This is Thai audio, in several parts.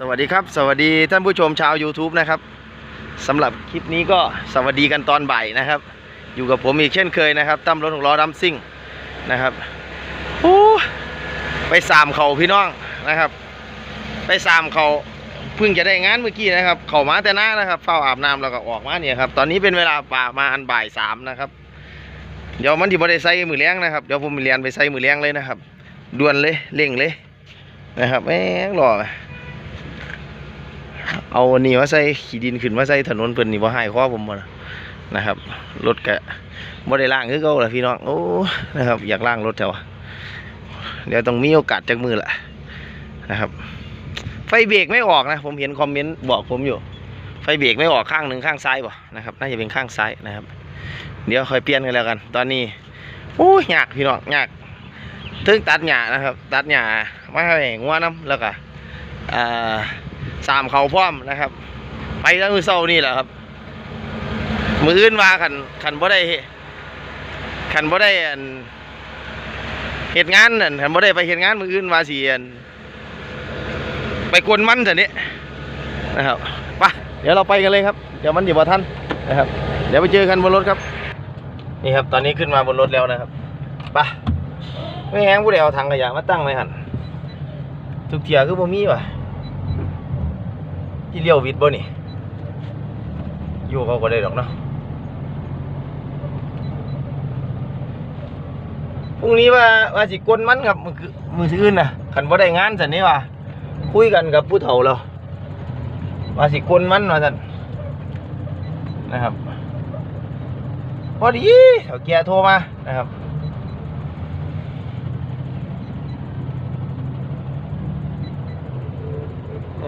สวัสดีครับสวัสดีท่านผู้ชมชาว YouTube นะครับสำหรับคลิปนี้ก็สวัสดีกันตอนบ่ายนะครับ อยู่กับผมอีกเช่นเคยนะครับตั้มรถหกล้อดัมซิ่งนะครับโอ้ไปสามเขาพี่น้องนะครับ ไปสามเขาเพิ่งจะได้งานเมื่อกี้นะครับ เขามาแต่หน้านะครับเฝ้าอาบน้ำแล้วก็ออกมาเนี่ยครับตอนนี้เป็นเวลาป่ามาอันบ่ายสามนะครับเดี๋ยวมันที่บริใส่มือเลี้ยงนะครับเดี๋ยวผมเรียนไปใส่มือเลี้ยงเลยนะครับด่วนเลยเร่งเลยนะครับแม่งรอ เอาอันนี้มาใส่ขี้ดินขึ้นมาใส่ถนนเพิ่นนี่บ่ให้ข้อผมบ่นะนะครับรถก็บ่ได้ล้างคือเก่าล่ะพี่น้องโอ้นะครับ อยากล้างรถแต่ว่าเดี๋ยวต้องมีโอกาสจักมือละนะครับ ไฟเบรกไม่ออกนะ ผมเห็นคอมเมนต์บอกผมอยู่ ไฟเบรกไม่ออกข้างหนึ่งข้างซ้ายบ่นะครับ น่าจะเป็นข้างซ้ายนะครับ เดี๋ยวค่อยเปลี่ยนกันแล้วกัน ตอนนี้โอ้ยยากพี่น้องยากถึงตัดหญ้านะครับ ตัดหญ้ามาให้งัวน้ำแล้วก็อ่า สามเขาพร้อมนะครับ ไปตั้งมือเศร้านี่แหละครับ มืออื่นว่าขันขันบ่ได้ขันบ่ได้เหตุงานนั่นขันบ่ได้ไปเหตุงานมืออื่นว่าสิอันไปกวนมันแต่นี้นะครับไปเดี๋ยวเราไปกันเลยครับ เดี๋ยวมันอยู่บ่ทันนะครับ เดี๋ยวไปเจอกันบนรถครับ นี่ครับ ตอนนี้ขึ้นมาบนรถแล้วนะครับไปไม่แห้งผู้ใดเอาถังขยะมาตั้งไว้หันทุกเทียคือบ่มีว่ะ ที่เลี้ยววิทย์บ่นี่อยู่เขาก็ได้ดอกเนาะพรุ่งนี้ว่าว่าสิกลมันครับมือคือมืออื่นน่ะขันบ่ได้งานสันนี้ว่าคุยกันกับผู้เฒ่าแล้วว่าสิกลมันว่าสันนะครับพอดีเฒ่าแกโทรมานะครับ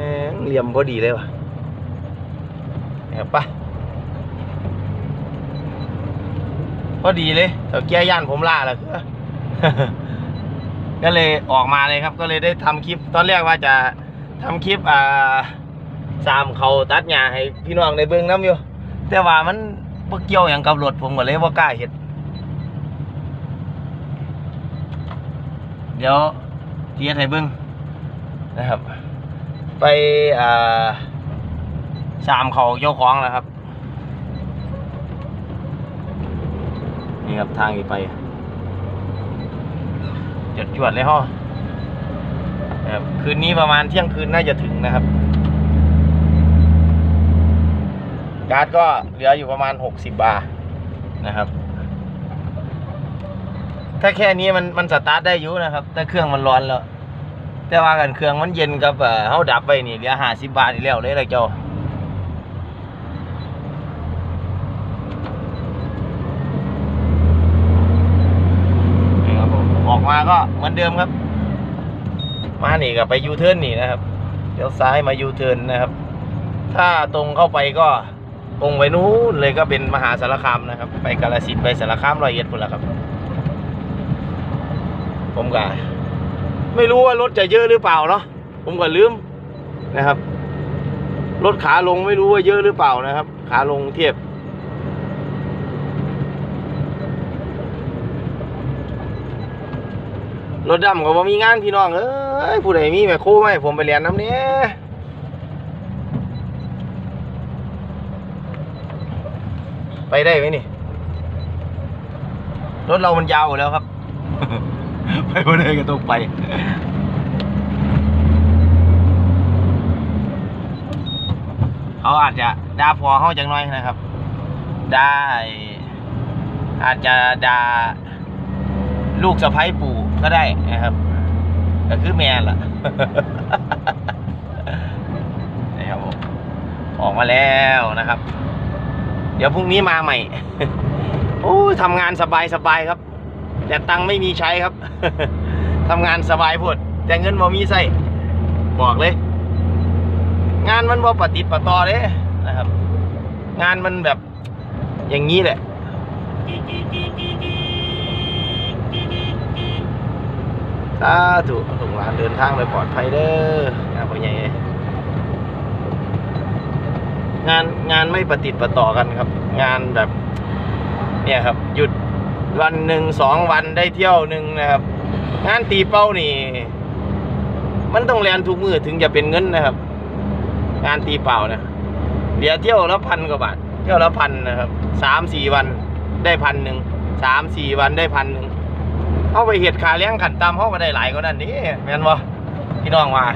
เอ้ยเหลี่ยมพอดีเลยวะเห็นปะพอดีเลยเถ้าแก้ย่านผมล่าแล้วก็เลยออกมาเลยครับ ก็เลยได้ทำคลิป ตอนแรกว่าจะทำคลิปอ่าสามเขาตัดหญ้าให้พี่น้องในเบิ้องน้ำอยู่ แต่ว่ามันเกี่ยวอย่างกับรถผมก็เลยบ่ากล้าเฮ็ดเดี๋ยวเทียดให้เบิ้องนะครับ ไปอ่าสามเขาเจ้าของแล้วครับ นี่ครับทางอีไปจดจวดเลยฮ่อนะครับคืนนี้ประมาณเที่ยงคืนน่าจะถึงนะครับ การ์ดก็เหลืออยู่ประมาณ 60 บาทนะครับ ถ้าแค่นี้มันมันสตาร์ทได้อยู่นะครับแต่เครื่องมันร้อนแล้ว แต่ว่ากันเครื่องมันเย็นกับเฮาดับไปนี่เหลือห้าสิบบาทอีกแล้วเลยละเจ้าออกมาก็เหมือนเดิมครับ มานี่ก็ไปยูเทิร์นนี่นะครับเดี๋ยวซ้ายมายูเทิร์นนะครับ ถ้าตรงเข้าไปก็ตรงไปนู้นเลยก็เป็นมหาสารคามนะครับ ไปกาฬสินธุ์ไปสารคามรอยเอ็ดพุ่นละครับ ผมก็ ไม่รู้ว่ารถจะเยอะหรือเปล่าเนาะผมก็ลืมนะครับ รถขาลงไม่รู้ว่าเยอะหรือเปล่านะครับ ขาลงเทียบ รถดำก็บ่มีงานพี่น้องเอ้ยผู้ใดมีแม่โคไหมผมไปเรียนน้ำเนี้ยไปได้ไหมนี่ รถเรามันยาวอยู่แล้วครับ ไปบ่ได้ก็ต้องไปเขาอาจจะด่าพอเขาจังน้อยนะครับ ได้ อาจจะด่าลูกสะพ้ายปู่ก็ได้นะครับก็คือแม่ล่ะนี่ครับผมออกมาแล้วนะครับ เดี๋ยวพรุ่งนี้มาใหม่โอ้ยทำงานสบายสบายครับ แต่ตังไม่มีใช้ครับ ทำงานสบายพดแต่เงินบ่มีใส่บอกเลย งานมันบ่ปฏิปต่อเด้นะครับ งานมันแบบอย่างนี้แหละสาธุลูกหลานเดินทางโดยปลอดภัยเด้องานพ่อใหญ่งานงานไม่ปฏิดประต่อกันครับ งานแบบ เนี่ยครับหยุด วันหนึ่งสองวันได้เที่ยวหนึ่งนะครับ งานตีเป้านี่ มันต้องแลนทุกมือถึงจะเป็นเงินนะครับ งานตีเป่านะเดี๋ยวเที่ยวละพันกว่าบาทเที่ยวละพันนะครับสามสี่วันได้พันหนึ่งสามสี่วันได้พันหนึ่งเอาไปเห็ดขาเลี้ยงขันตามเขาก็ได้หลายกว่านั้นนี่แม่นบ่พี่น้องมา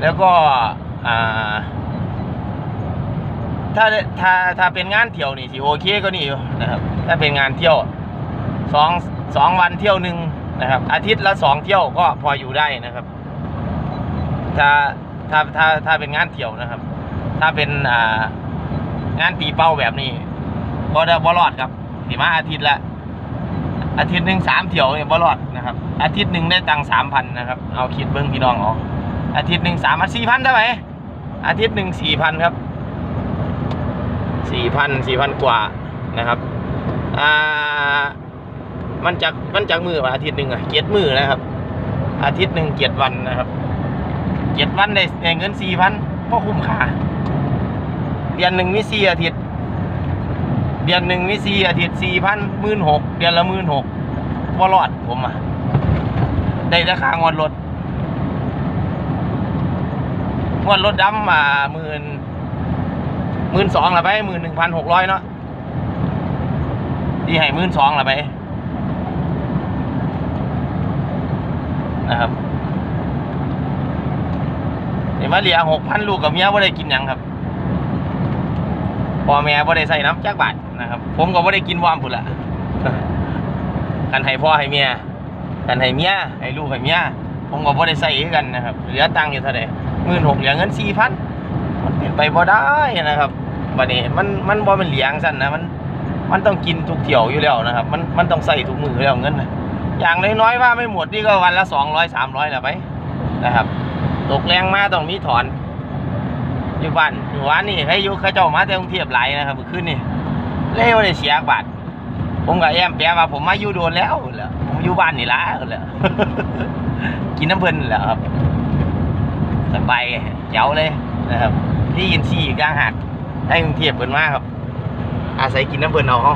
แล้วก็ ถ้าถ้าถ้าเป็นงานเที่ยวนี่สิโอเคก็นี่อยู่นะครับ ถ้าเป็นงานเที่ยวสองสองวันเที่ยวหนึ่งนะครับ อาทิตย์ละสองเที่ยวก็พออยู่ได้นะครับ ถ้าถ้าถ้าถ้าเป็นงานเที่ยวนะครับ ถ้าเป็นอ่างานตีเป้าแบบนี้บ่ได้บ่รอดครับสิมาอาทิตย์ละอาทิตย์หนึ่งสามเที่ยวเนี่ยบ่รอดนะครับ อาทิตย์หนึ่งได้ตังสามพันนะครับเอาคิดเบิ้งพี่น้องเออกอาทิตย์หนึ่งสามพันสี่พันได้ไหมอาทิตย์หนึ่งสี่พันครับ สี่พันสี่พันกว่านะครับอ่ามันจากมันจากมือว่าอาทิตย์หนึ่งอะเกียรมือนะครับ อาทิตย์หนึ่งเกียรวันนะครับ เกียรวันได้เงินสี่พันก็คุ้มค่าเดือนหนึ่งมีสี่อาทิตย์ เดือนหนึ่งมีสี่อาทิตย์สี่พันหมื่นหกเดือนละหมื่นหกว่รอดผมอะได้ราคางวดรถงวดรถดำมาหมื่น หมื่นสองละไปหมื่นหนึ่งพันหกร้อยเนาะที่ให้หมื่นสองละไปนะครับเดี๋ยวมาเหลียหกพันลูกกับเมียว่าได้กินยังครับพ่อแม่ว่าได้ใส่น้ำจักบาทนะครับ ผมก็ว่าได้กินวามผุนละกันให้พ่อให้เมียกันให้เมียให้ลูกให้เมียผมก็ว่าได้ใส่กันนะครับเหลือตังค์อยู่เท่าไหร่หมื่นหกเหลือเงินสี่พันมันเป็นไปบ่ได้นะครับ บัดนี้มันมันบ่เป็นเหลียงสั่นนะมันมันต้องกินทุกเที่ยวอยู่แล้วนะครับ มันมันต้องใส่ทุกมือแล้วเงินนะอย่างน้อยๆว่าไม่หมดนี่ก็วันละสองร้อยสามร้อยละไปนะครับ ตกแรงมาต้องมีถอน อยู่บ้านอยู่วันนี่ให้ยุเขาเจ้ามาแต่กรุงเทพหลนะครับเมื่อคืนนี่เล่วได้เสียบาทผมกับแอมแปลว่าผมมาอยู่โดนแล้วแหละผมอยู่บ้านนี่ละแหละกินน้ำเพลินแหละครับสบายเจ๋วเลยนะครับ ที่ยินซีกย่างหัก ได้กรุงเทพเพิ่นมากครับ อาศัยกินน้ำเพิ่นเอาเฮา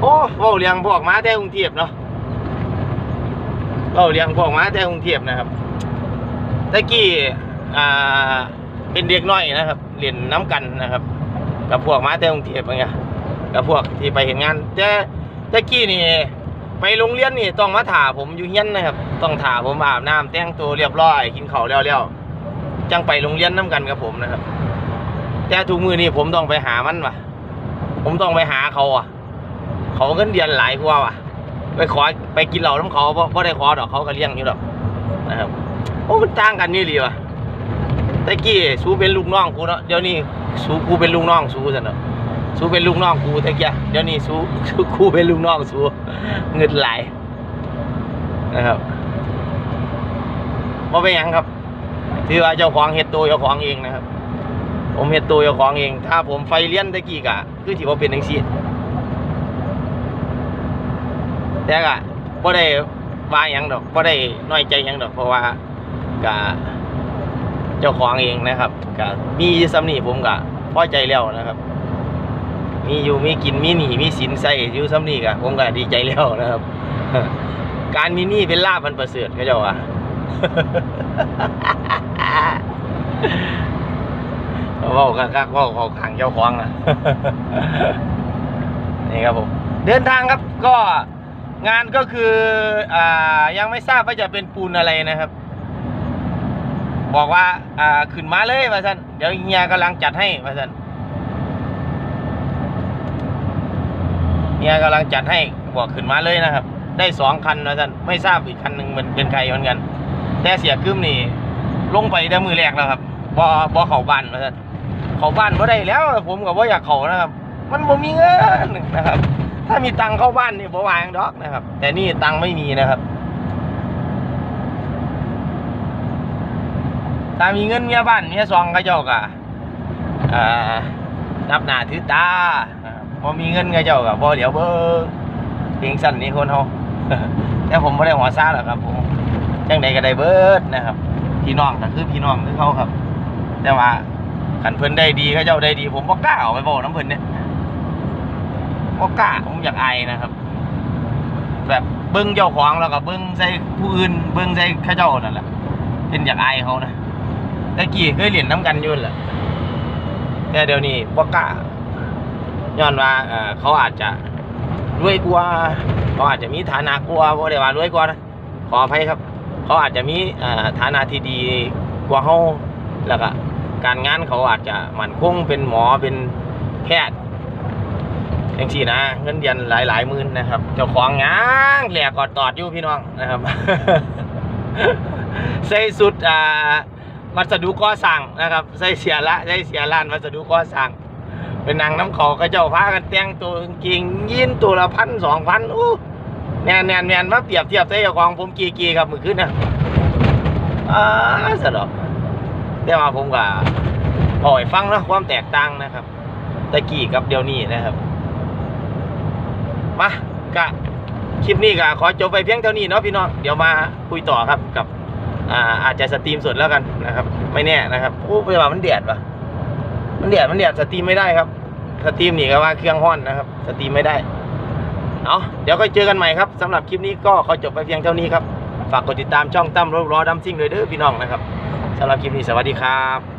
โอ้เว้าเลี้ยงพวกมาแต่กรุงเทพเนาะเว้าเลี้ยงพวกมาแต่กรุงเทพนะครับตะกี้อ่าเป็นเด็กน้อยนะครับเรียนน้ำกันนะครับ กับพวกมาแต่กรุงเทพอะไรเงี้ยกับพวกที่ไปเห็นงานแต่ตะกี้นี่ ไปโรงเรียนนี่ต้องมาถ่าผมอยู่เฮียนนะครับ ต้องถ่าผมอาบน้ำแต่งตัวเรียบร้อยกินข้าวแล้วแล้วจังไปโรงเรียนน้ากันกับผมนะครับ แต่ทุกมือนี่ผมต้องไปหามันวะผมต้องไปหาเขาอะ เขาเงินเดือนหลายกว่าว่ะ ไปขอไปกินเหล้าน้ำเขาเพราะได้ขอดอกเขาก็เลี้ยงอยู่ดอกนะครับโอ้มันต่างกันนี่ดีว่ะแต่กี้สูเป็นลูกน้องกูเนาะเดี๋ยวนี้สูกูเป็นลูกน้องสูซะเนาะ สูเป็นลูกน้องกูแต่กี้เดี๋ยวนี้สูสูกูเป็นลูกน้องสูเงินไหลายนะครับว่าเป็นหยังครับที่ว่าเจ้าของเฮ็ดตัวเจ้าของเองนะครับ ผมเฮ็ดตัวเจ้าของเอง ถ้าผมไฟเลี้ยนตะกี้กะ คือที่ว่าเป็นจังซี่แต่กะบ่ได้ว่าหยังดอกบ่ได้น้อยใจหยังดอก เพราะว่ากะเจ้าของเองนะครับกะมีสำนีผมกะพอใจแล้วนะครับ มีอยู่มีกินมีหนีมีสินใส่อยู่ซ้ำนี่กะผมก็ดีใจแล้วนะครับ การมีหนี้เป็นลาบมันประเสริฐเขาเจ้าว่าเว้าคักๆเว้าเขาขังเจ้าของนะนี่ครับผมเดินทางครับก็งานก็คืออ่ายังไม่ทราบว่าจะเป็นปูนอะไรนะครับ บอกว่าอ่าขึ้นมาเลยว่าสันเดี๋ยวเฮียกำลังจัดให้ว่าสัน ฮียกำลังจัดให้บอกขึ้นมาเลยนะครับ ได้สองคันนะท่านไม่ทราบอีกคันหนึ่งมันเป็นใครเหมือนกัน แต่เสียกึ้มนี่ลงไปแต่มือแรกแล้วครับบอบอเขาบ้านนะท่านเขาบ้านบ่ได้แล้ว ผมกับว่าอยากเขานะครับ มันบ่มีเงินนะครับ ถ้ามีตังเข้าบ้านนี่บ่วางดอกนะครับ แต่นี่ตังไม่มีนะครับถ้ามีเงินเมียบ้านเมียซองก็เจ้ากะอ่านับหน้าถือตา พอมีเงินก็เจ้าก็บ่เดี๋ยวเบิ่งเพียงสั้นนี่คนเฮาแต่ผมบ่ได้หัวซาหรอกครับ ผมจังใดก็ได้เบิร์ดนะครับ พี่น้องก็คือพี่น้องคือเขาครับ แต่ว่าขันเพิ่นได้ดีเขาเจ้าได้ดี ผมบ่กล้าเอาไปบอกน้ำเพิ่นเนี่ยบ่กล้าผมอยากอายนะครับ แบบเบิ้งเจ้าของแล้วก็เบิ้งใส่ผู้อื่นเบิ้งใส่เข้าเจ้านั่นแหละเป็นอยากอายเขานะแต่กี้เคยเรียนน้ำกันยุ่นแหละแต่เดี๋ยวนี้บ่กล้า ย้อนว่าเออเขาอาจจะรวยกว่าเขาอาจจะมีฐานะกว่าบ่ได้ว่ารวยกว่านะขออภัยครับ เขาอาจจะมีฐานะที่ดีกว่าเฮาแล้วก็การงานเขาอาจจะมั่นคงเป็นหมอเป็นแพทย์จังซี่นะเงินเดือนหลายหลายหมื่นนะครับ เจ้าของงางแหลกกอดตอดอยู่พี่น้องนะครับใส่สุดอ่าวัสดุก่อสร้างนะครับใส่เสียละใส่เสียล้านวัสดุก่อสร้าง เป็นนางน้ำเขาก็เจ้าพากันแต่งตัวกางเกงยีนตัวละพันสองพันอู้แนนแนนแนนมาเปรียบเทียบใส่เจ้าของผมกีกีครับมือขึ้นนะอ่าสะดอกแต่ว่าผมก็ปล่อยฟังนะความแตกต่างนะครับตะกี้กับเดี๋ยวนี้นะครับมากะคลิปนี้ก็ขอจบไปเพียงเท่านี้เนาะพี่น้องเดี๋ยวมาคุยต่อครับกับอ่าอาจจะสตรีมสดแล้วกันนะครับ ไม่แน่นะครับโอ้ไปว่ามันเดือดปะ มันเดือดมันเดือดสตรีมไม่ได้ครับ สตรีมนี่ก็ว่าเครื่องห้อนนะครับ สตรีมไม่ได้ เอาเดี๋ยวก็เจอกันใหม่ครับสำหรับคลิปนี้ก็ขอจบไปเพียงเท่านี้ครับ ฝากกดติดตามช่องตั้มรถรอดัมซิ่งเลยเด้อพี่น้องนะครับสำหรับคลิปนี้สวัสดีครับ